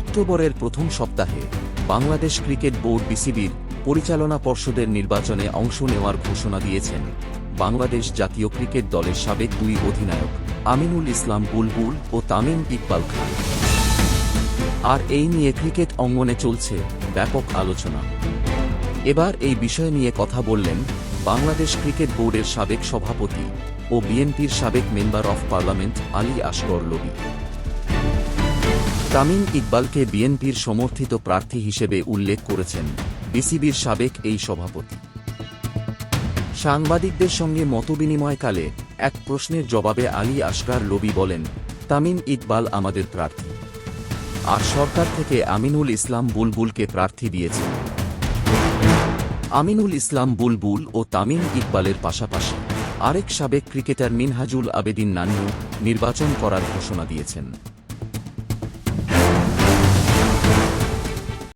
অক্টোবরের প্রথম সপ্তাহে, বাংলাদেশ ক্রিকেট বোর্ড বিসিবির পরিচালনা পর্ষদের নির্বাচনে অংশ নেওয়ার ঘোষণা দিয়েছেন বাংলাদেশ জাতীয় ক্রিকেট দলের সাবেক দুই অধিনায়ক আমিনুল ইসলাম বুলবুল ও তামিম ইকবাল খান। আর এই নিয়ে ক্রিকেট অঙ্গনে চলছে ব্যাপক আলোচনা। এবার এই বিষয় নিয়ে কথা বললেন বাংলাদেশ ক্রিকেট বোর্ডের সাবেক সভাপতি ও বিএনপির সাবেক member of parliament Ali Asgar Lobi. Tamim ইকবালকে বিএনপির সমর্থিত প্রার্থী হিসেবে উল্লেখ করেছেন বিসিবির সাবেক এই সভাপতি। সাংবাদিকদের সঙ্গে মতবিনিময়কালে এক প্রশ্নের জবাবে আলী আসগার লবি বলেন, তামিম ইকবাল আমাদের প্রার্থী। আর সরকার থেকে আমিনুল ইসলাম বুলবুলকে প্রার্থী দিয়েছে। আমিনুল ইসলাম বুলবুল ও তামিম ইকবালের পাশাপাশি আরেক সাবেক ক্রিকেটার মিনহাজুল আবেদিন নান্নু নির্বাচন করার ঘোষণা দিয়েছেন।